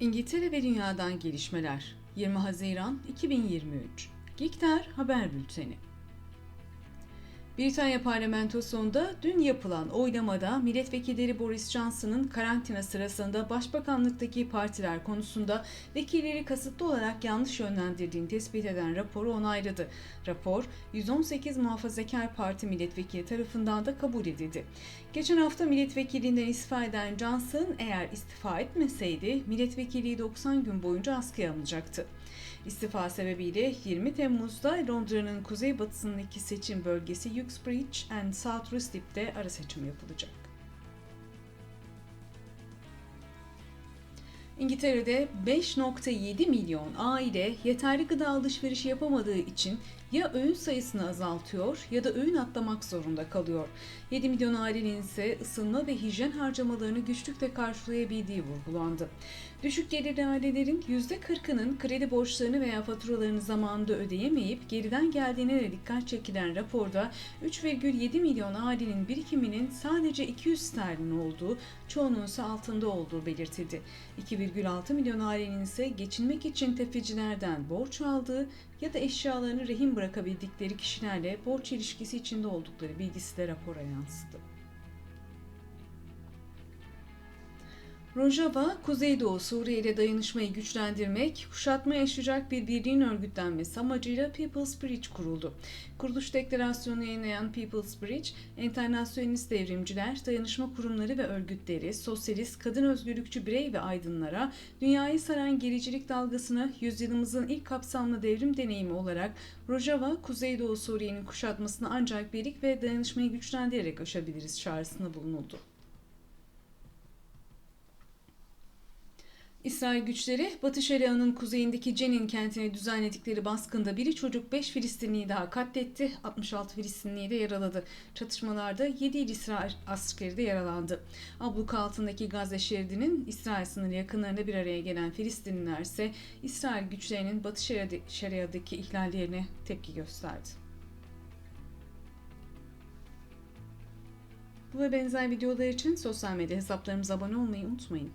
İngiltere ve Dünya'dan gelişmeler. 20 Haziran 2023 Gikter Haber Bülteni Britanya parlamentosunda dün yapılan oylamada milletvekilleri Boris Johnson'ın karantina sırasında başbakanlıktaki partiler konusunda vekilleri kasıtlı olarak yanlış yönlendirdiğini tespit eden raporu onayladı. Rapor 118 muhafazakar parti milletvekili tarafından da kabul edildi. Geçen hafta milletvekilinden istifa eden Johnson eğer istifa etmeseydi milletvekilliği 90 gün boyunca askıya alınacaktı. İstifa sebebiyle 20 Temmuz'da Londra'nın kuzeybatısındaki seçim bölgesi Uxbridge and South Rustick'te ara seçim yapılacak. İngiltere'de 5.7 milyon aile yeterli gıda alışverişi yapamadığı için ya öğün sayısını azaltıyor ya da öğün atlamak zorunda kalıyor. 7 milyon ailenin ise ısınma ve hijyen harcamalarını güçlükle karşılayabildiği vurgulandı. Düşük gelirli ailelerin %40'ının kredi borçlarını veya faturalarını zamanında ödeyemeyip geriden geldiğine de dikkat çekilen raporda 3,7 milyon ailenin birikiminin sadece 200 sterlin olduğu, çoğunun ise altında olduğu belirtildi. 2,6 milyon ailenin ise geçinmek için tefecilerden borç aldığı ya da eşyalarını rehin bırakabildikleri kişilerle borç ilişkisi içinde oldukları bilgisi de rapora yansıdı. Rojava, Kuzeydoğu Suriye ile dayanışmayı güçlendirmek, kuşatma yaşayacak bir birliğin örgütlenmesi amacıyla People's Bridge kuruldu. Kuruluş deklarasyonu yayınlayan People's Bridge, internasyonist devrimciler, dayanışma kurumları ve örgütleri, sosyalist, kadın özgürlükçü birey ve aydınlara, dünyayı saran gericilik dalgasını yüzyılımızın ilk kapsamlı devrim deneyimi olarak Rojava, Kuzeydoğu Suriye'nin kuşatmasını ancak birlik ve dayanışmayı güçlendirerek aşabiliriz çağrısında bulunuldu. İsrail güçleri Batı Şeria'nın kuzeyindeki Cenin kentine düzenledikleri baskında biri çocuk 5 Filistinliyi daha katletti, 66 Filistinliyi de yaraladı. Çatışmalarda 7 İsrail askeri de yaralandı. Abluka altındaki Gazze şeridinin İsrail sınırı yakınlarında bir araya gelen Filistinliler ise İsrail güçlerinin Batı Şeria'daki ihlallerine tepki gösterdi. Bu ve benzer videolar için sosyal medya hesaplarımıza abone olmayı unutmayın.